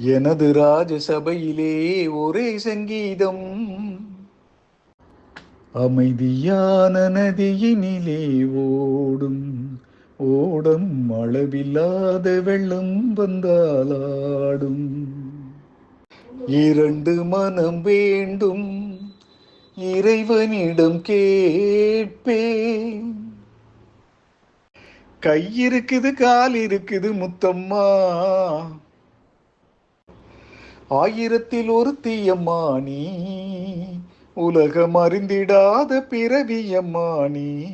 எனது ராஜசபையிலே ஒரே சங்கீதம். அமைதியான நதியினிலே ஓடும் ஓடம் அளவில்லாத வெள்ளம் வந்தாலாடும் இரண்டு மனம் வேண்டும் இறைவனிடம் கேட்பேன். கை இருக்குது கால் இருக்குது முத்தம்மா. ஆயிரத்தில் ஒரு தீயம்மானி உலகம் அறிந்திடாத பிறவியம்மானி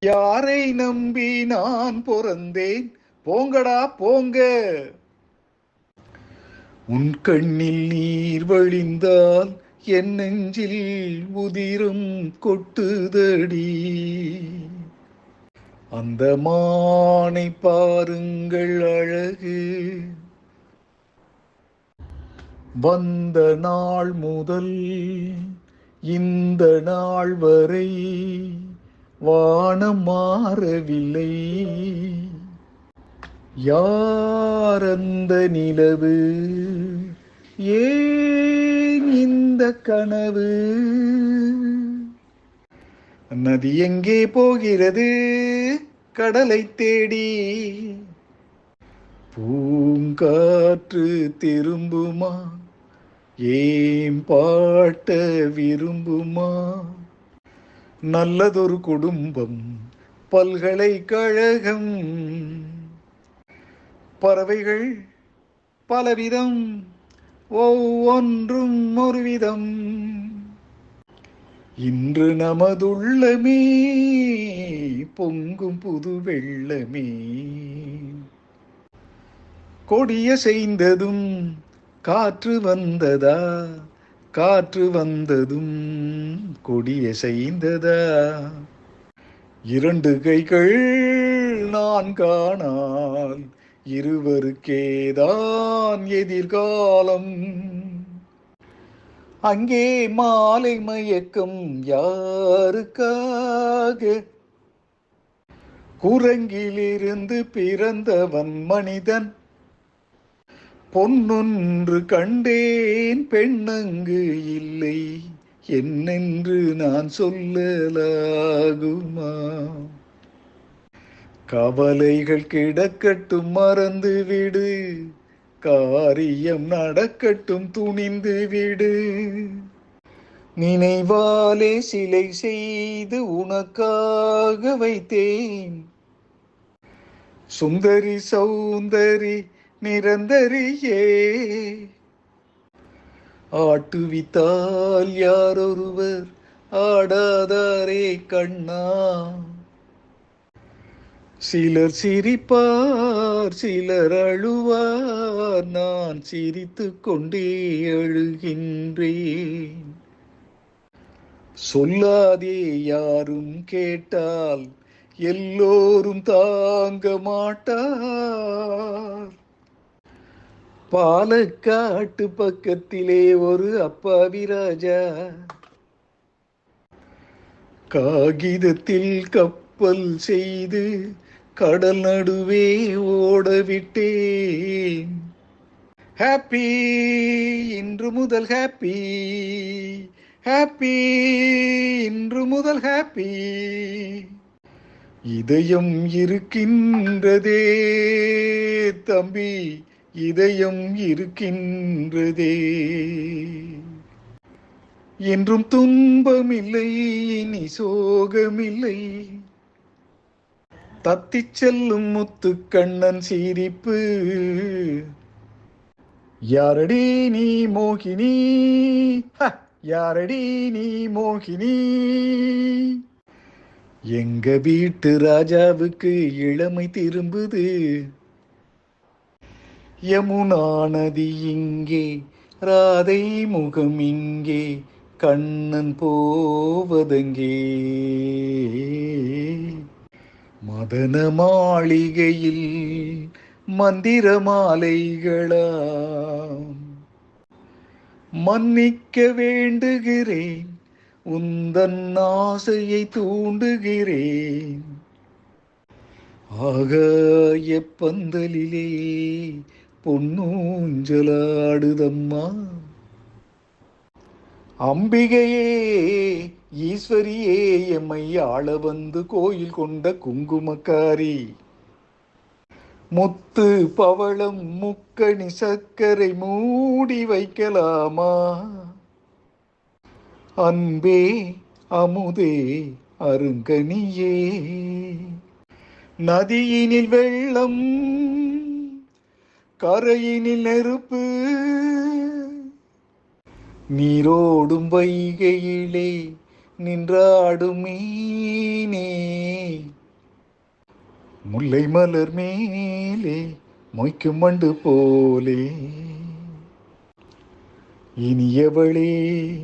யாரை நம்பி நான் பிறந்தேன்? போங்கடா போங்க. உன் கண்ணில் நீர் வழிந்தால் என் நெஞ்சில் உதிரும் கொட்டுதடி. அந்த மானை பாருங்கள் அழகு. வந்த நாள் முதல் இந்த நாள் வரை வானம் மாறவில்லை. யார் அந்த நிலவு? ஏன் இந்த கனவு? நதி எங்கே போகிறது? கடலை தேடி. பூங்காற்று திரும்புமா? ஏம் பாட்ட விரும்புமா? நல்லதொரு குடும்பம் பல்கலைக்கழகம் பறவைகள் பலவிதம் ஒவ்வொன்றும் ஒரு விதம் இன்று நமதுள்ளமே பொங்கும் புது வெள்ளமே. கொடிய செய்ததும் காற்று வந்ததா? காற்று வந்ததும் கொடியசைந்ததா இரண்டு கைகள் நான் காணால் இருவருக்கேதான் எதிர்காலம். அங்கே மாலை மயக்கம் யாருக்காக? குரங்கிலிருந்து பிறந்தவன் மனிதன் பொன்னொன்று கண்டேன் பெண்ணங்கு இல்லை. என்னென்று நான் சொல்லலாகுமா? கவலைகள் கிடக்கட்டும் மறந்து விடு. காரியம் நடக்கட்டும் துணிந்து விடு. நினைவாலே சிலை செய்து உனக்காக வைத்தேன். சுந்தரி சௌந்தரி நிரந்தரியே. ஆட்டுவித்தால் யாரொருவர் ஆடாதாரே கண்ணா. சிலர் சிரிப்பார் சிலர் அழுவார் நான் சிரித்து கொண்டே அழுகின்றேன். சொல்லாதே யாரும் கேட்டால் எல்லோரும் தாங்க மாட்டார். பாலக்காட்டு பக்கத்திலே ஒரு அப்பாவி ராஜா காகிதத்தில் கப்பல் செய்து கடல் நடுவே ஓடவிட்டேன். ஹாப்பி இன்று முதல் ஹாப்பி ஹாப்பி இன்று முதல் ஹாப்பி இதயம் இருக்கின்றதே தம்பி. இதயம் இருக்கின்றதே. என்றும் துன்பமில்லை இனி சோகமில்லை. தத்திச் செல்லும் முத்து கண்ணன் சிரிப்பு. யாரடி நீ மோகினி? ஹ, யாரடி நீ மோகினி? எங்க வீட்டு ராஜாவுக்கு இளமை திரும்புது. யமுனா நதி இங்கே ராதை முகம் இங்கே கண்ணன் போவதங்கே. மதன மாளிகையில் மந்திர மாலைகளாம் மன்னிக்க வேண்டுகிறேன் உந்தன் ஆசையை தூண்டுகிறேன். ஆகாய பந்தலிலே பொன்னூஞ்சலாடுதம்மா. அம்பிகையே ஈஸ்வரியே எம்மை ஆள வந்து கோயில் கொண்ட குங்குமக்காரி. முத்து பவளம் முக்கணி சர்க்கரை மூடி வைக்கலாமா? அன்பே அமுதே அருங்கனியே. நதியினில் வெள்ளம் கரையினில் நெருப்பு. நீரோடும் வைகையிலே நின்றாடும் மீனே. முல்லை மலர் மேலே மொய்க்கும் மண்டு போலே. இனியவளே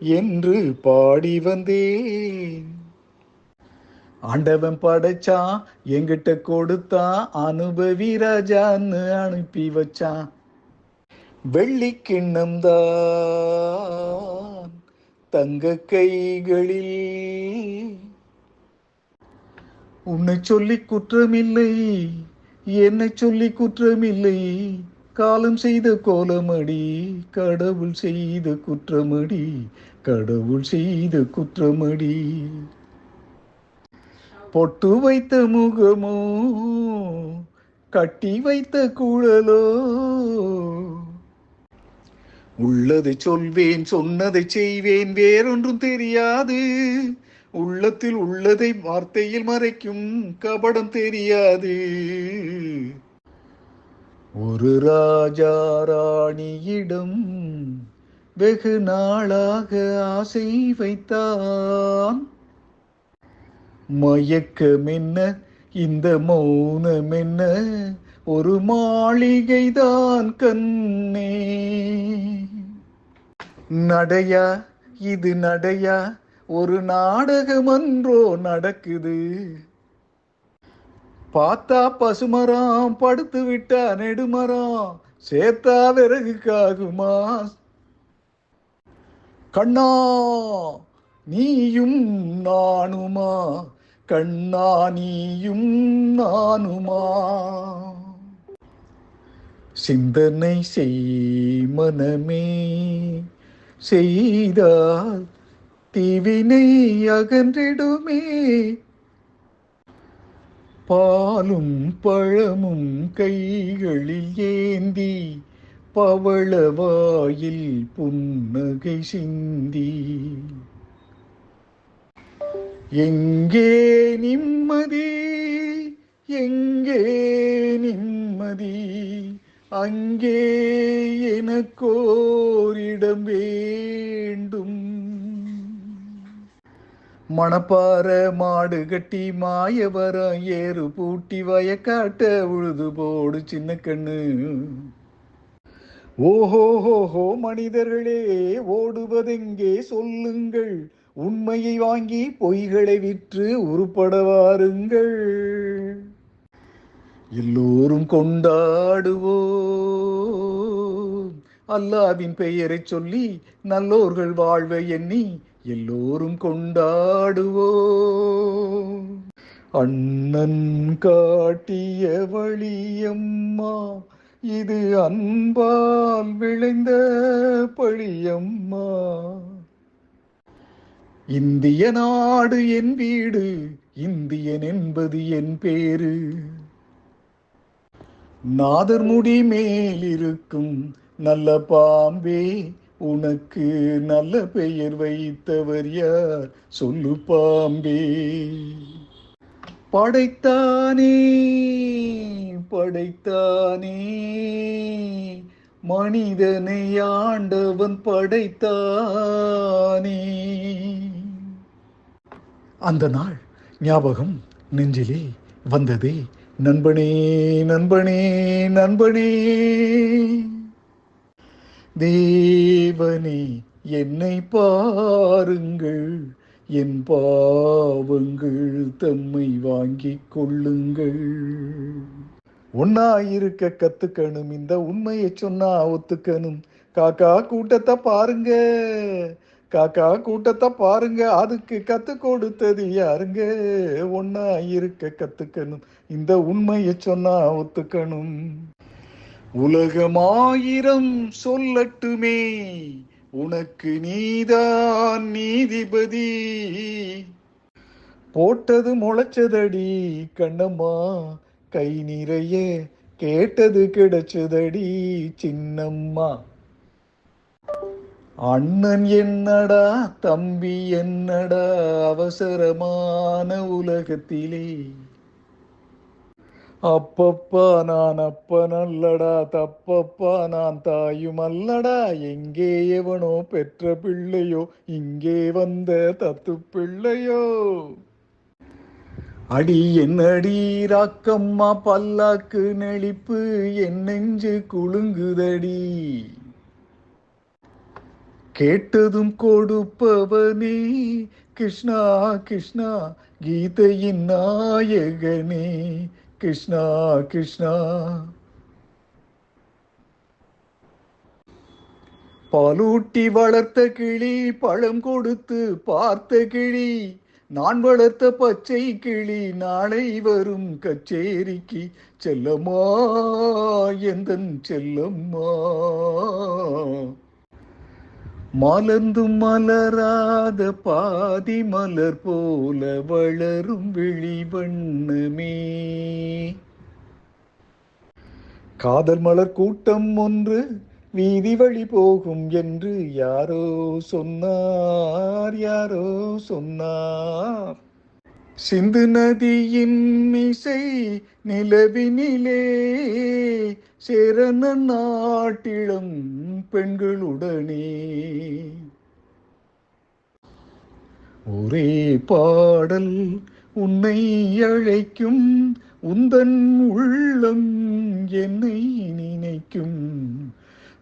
என்று பாடி வந்தேன். ஆண்டவன் படைச்சான் எங்கிட்ட கொடுத்தான் அனுபவி ராஜான்னு அனுப்பி வச்சான். வெள்ளி கிண்ணம் தான் தங்க கைகளில். உன்னை சொல்லி குற்றமில்லை என்னை சொல்லி குற்றமில்லை. காலம் செய்த கோலமடி கடவுள் செய்த குற்றமடி கடவுள் செய்த குற்றமடி. பொட்டு வைத்த முகமோ கட்டி வைத்த குழலோ. உள்ளதை சொல்வேன் சொன்னதை செய்வேன் வேறொன்றும் தெரியாது. உள்ளத்தில் உள்ளதை வார்த்தையில் மறைக்கும் கபடம் தெரியாது. ஒரு ராஜா ராணியிடம் வெகு நாளாக ஆசை வைத்தான். மயக்கம் என்ன இந்த மௌனம் என்ன ஒரு மாளிகைதான் கண்ணே. நடையா? இது நடையா? ஒரு நாடகம் அன்றோ நடக்குது. பார்த்தா பசுமரம் படுத்து விட்டா நெடுமரம். சேர்த்தா விறகுக்காகுமா கண்ணா! நீயும் நானுமா? கண்ணா நீயும் நானுமா? சிந்தனை செய் மனமே செய்தால் தீவினை அகன்றிடுமே. பாலும் பழமும் கைகளில் ஏந்தி பவளவாயில் புன்னகை சிந்தி. எங்கே நிம்மதி? எங்கே நிம்மதி? அங்கே எனக்கோரிடம் வேண்டும். மணப்பாற மாடு கட்டி மாயவரம் ஏறு பூட்டி வயக்காட்ட உழுது போடு சின்ன கண்ணு. ஓஹோ ஹோ மனிதர்களே ஓடுவதெங்கே சொல்லுங்கள். உண்மையை வாங்கி பொய்களை விற்று உருப்பட வாருங்கள் எல்லோரும் கொண்டாடுவோம். அல்லாவின் பெயரைச் சொல்லி நல்லோர்கள் வாழ்வை எண்ணி எல்லோரும் கொண்டாடுவோம். அண்ணன் காட்டிய வழியம்மா இது அன்பால் விளைந்த பழியம்மா. இந்திய நாடு என் வீடு இந்தியன் என்பது என் பேரு. நாதர் முடி மேலிருக்கும் நல்ல பாம்பே உனக்கு நல்ல பெயர் வைத்தவர் யார்? சொல்லு பாம்பே. படைத்தானே படைத்தானே மனிதனை ஆண்டவன் படைத்தானே. அந்த நாள் ஞாபகம் நெஞ்சிலே வந்ததே நண்பனே நண்பனே நண்பனே. தேவனே என்னை பாருங்கள் என் பாவங்கள் தம்மை வாங்கிக் கொள்ளுங்கள். ஒன்னாயிருக்க கத்துக்கணும். இந்த உண்மையை சொன்னா ஒத்துக்கணும். காக்கா கூட்டத்தை பாருங்க. காக்கா கூட்டத்தை பாருங்க. அதுக்கு கத்து கொடுத்தது யாருங்க? ஒன்னா இருக்க கத்துக்கணும். இந்த உண்மையை சொன்னா ஒத்துக்கணும். உலகமாயிரம் சொல்லட்டுமே. உனக்கு நீதான் நீதிபதி. போட்டது முளைச்சதடி கண்ணம்மா. கை நிறைய கேட்டது கிடைச்சதடி சின்னம்மா. அண்ணன் என்னடா தம்பி என்னடா அவசரமான உலகத்திலே. அப்பப்பா நான் அப்ப நல்லடா தப்பப்பா நான் தாயும் அல்லடா. எங்கே எவனோ பெற்ற பிள்ளையோ இங்கே வந்த தத்து பிள்ளையோ. அடி என் அடி ராக்கம்மா பல்லாக்கு நெளிப்பு என் நெஞ்சு குலுங்குதடி. கேட்டதும் கொடுப்பவனே கிருஷ்ணா கிருஷ்ணா கீதையின் நாயகனே கிருஷ்ணா கிருஷ்ணா. பாலூட்டி வளர்த்த கிளி பழம் கொடுத்து பார்த்த கிளி நான் வளர்த்த பச்சை கிளி நாளை வரும் கச்சேரிக்கு. செல்லம்மா எந்தன் செல்லம்மா? மலர்ந்தும் மலராத பாதி மலர் போல வளரும் வெளிவண்ணமே காதல் மலர் கூட்டம் ஒன்று வீதி வழி போகும் என்று யாரோ சொன்னார் யாரோ சொன்னார். சிந்து நதியின் இசை நிலவினிலே சேரன நாட்டிளம் பெண்களுடனே. ஒரே பாடல் உன்னை அழைக்கும் உந்தன் உள்ளம் என்னை நினைக்கும்.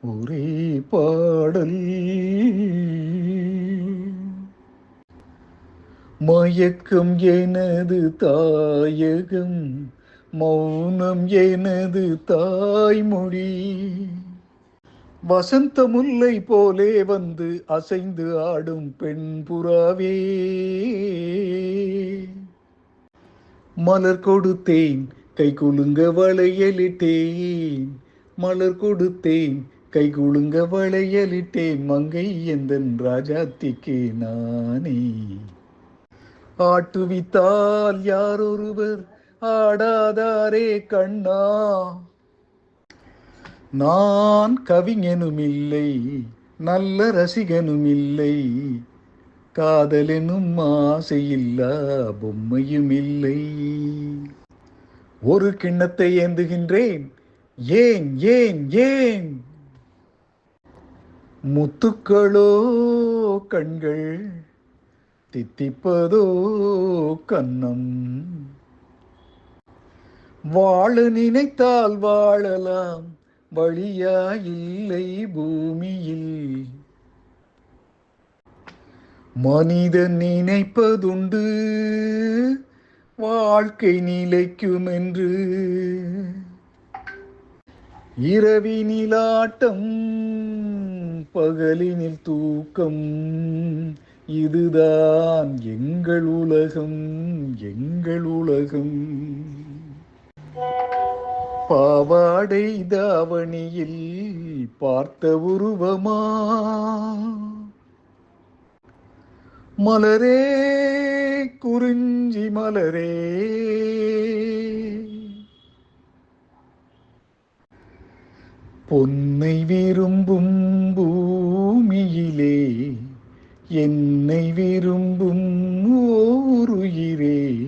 ஒரே பாடல். மயக்கம் எனது தாயகம் மௌனம் எனது தாய்மொழி. வசந்த முல்லை போலே வந்து அசைந்து ஆடும் பெண் புறாவே. மலர் கொடுத்தேன் கை குலுங்க வளையலிட்டேன். மலர் கொடுத்தேன் கை குழுங்க வளையலிட்டேன் மங்கை எந்தன் ராஜாத்திக்கு நானே. ஆட்டுவித்தால் யாரொருவர் ஆடாதாரே கண்ணா. நான் கவிஞனும் இல்லை நல்ல ரசிகனும் இல்லை காதலெனும் ஆசையில்லா பொம்மையும் இல்லை ஒரு கிண்ணத்தை ஏந்துகின்றேன். ஏன் ஏன் ஏன்? முத்துக்களோ கண்கள் தித்திப்பதோ கண்ணம். வாழ நினைத்தால் வாழலாம் வழியா இல்லை பூமியில். மனிதன் நினைப்பதுண்டு வாழ்க்கை நிலைக்கும் என்று இரவினிலாட்டம் பகலினில் தூக்கம். இதுதான் எங்கள் உலகம் எங்கள் உலகம். பாவாடை தாவணியில் பார்த்த உருவமா? மலரே குறிஞ்சி மலரே. உன்னை விரும்பும் பூமியிலே என்னை விரும்பும் ஓருயிரே.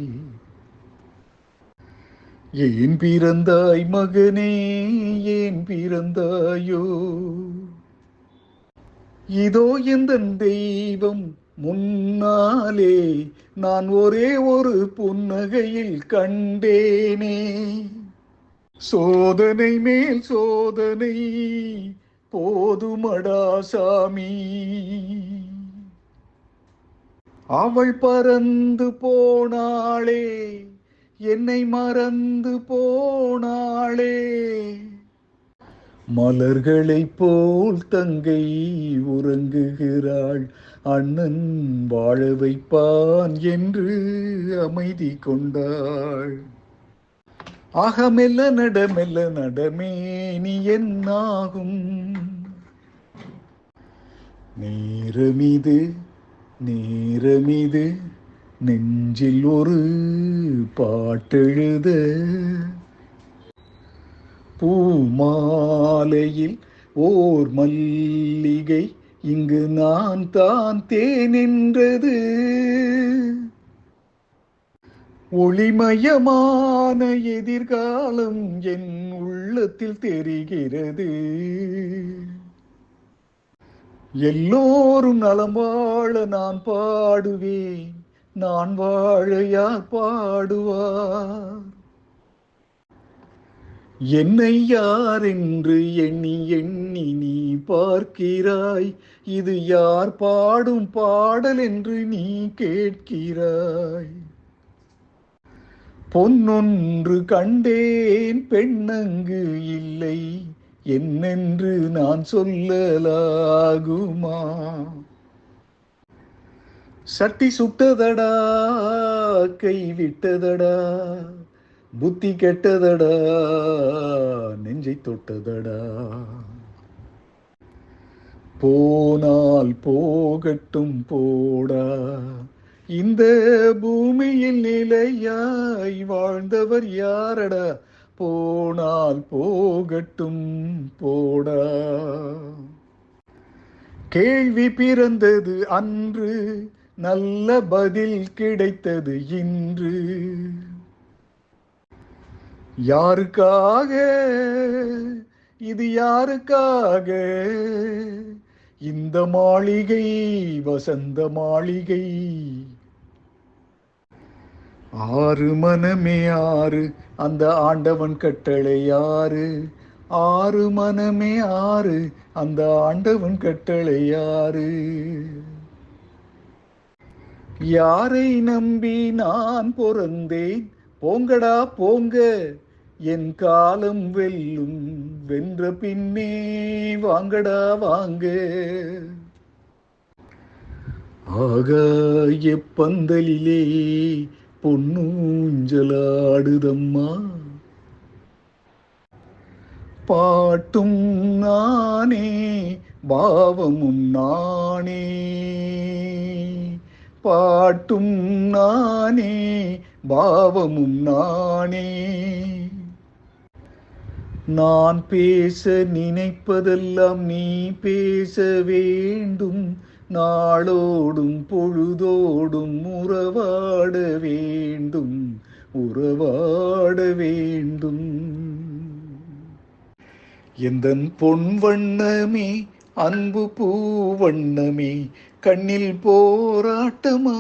ஏன் பிறந்தாய் மகனே ஏன் பிறந்தாயோ? இதோ எந்த தெய்வம் முன்னாலே நான் ஒரே ஒரு புன்னகையில் கண்டேனே. சோதனை மேல் சோதனை போதுமடா சாமி. அவள் பறந்து போனாளே என்னை மறந்து போனாளே. மலர்களைப் போல் தங்கை உறங்குகிறாள் அண்ணன் வாழ வைப்பான் என்று அமைதி கொண்டாள். ஆக மெல்ல நட மெல்ல நடமே நீ என்னாகும்? நேரமிது நேரமிது நெஞ்சில் ஒரு பாட்டெழுத. பூமாலையில் ஓர் மல்லிகை இங்கு நான் தான் தேனின்றது ஒளிமயமா ஆன எதிர்காலம் என் உள்ளத்தில் தெரிகிறது. எல்லோரும் நலம் வாழ நான் பாடுவேன். நான் வாழ யார் பாடுவார்? என்னை யார் என்று எண்ணி எண்ணி நீ பார்க்கிறாய். இது யார் பாடும் பாடல் என்று நீ கேட்கிறாய். பொன்னொன்று கண்டேன் பெண்ணங்கு இல்லை. என்னென்று நான் சொல்லலாகுமா? சட்டி சுட்டதடா கை விட்டதடா புத்தி கெட்டதடா நெஞ்சை தொட்டதடா. போனால் போகட்டும் போடா இந்த பூமியில் நிலையாய் வாழ்ந்தவர் யாரடா? போனால் போகட்டும் போடா. கேள்வி பிறந்தது அன்று நல்ல பதில் கிடைத்தது இன்று. யாருக்காக? இது யாருக்காக? இந்த மாளிகை வசந்த மாளிகை. ஆறு மனமே ஆறு அந்த ஆண்டவன் கட்டளை யாரு? ஆறு மனமே ஆறு அந்த ஆண்டவன் கட்டளை யாரு? யாரை நம்பி நான் பிறந்தேன்? போங்கடா போங்க. என் காலம் வெல்லும் வென்ற பின்னே வாங்கடா வாங்க. ஆகாய பந்தலிலே பொன்னூஞ்சலாடுதம்மா. பாட்டும் நானே பாவமும் நானே. பாட்டும் நானே பாவமும் நானே. நான் பேச நினைப்பதெல்லாம் நீ பேச வேண்டும். நாளோடும் பொழுதோடும் உறவாட வேண்டும் உறவாட வேண்டும். எந்தன் பொன் வண்ணமே அன்பு பூ வண்ணமே கண்ணில் போராட்டமா?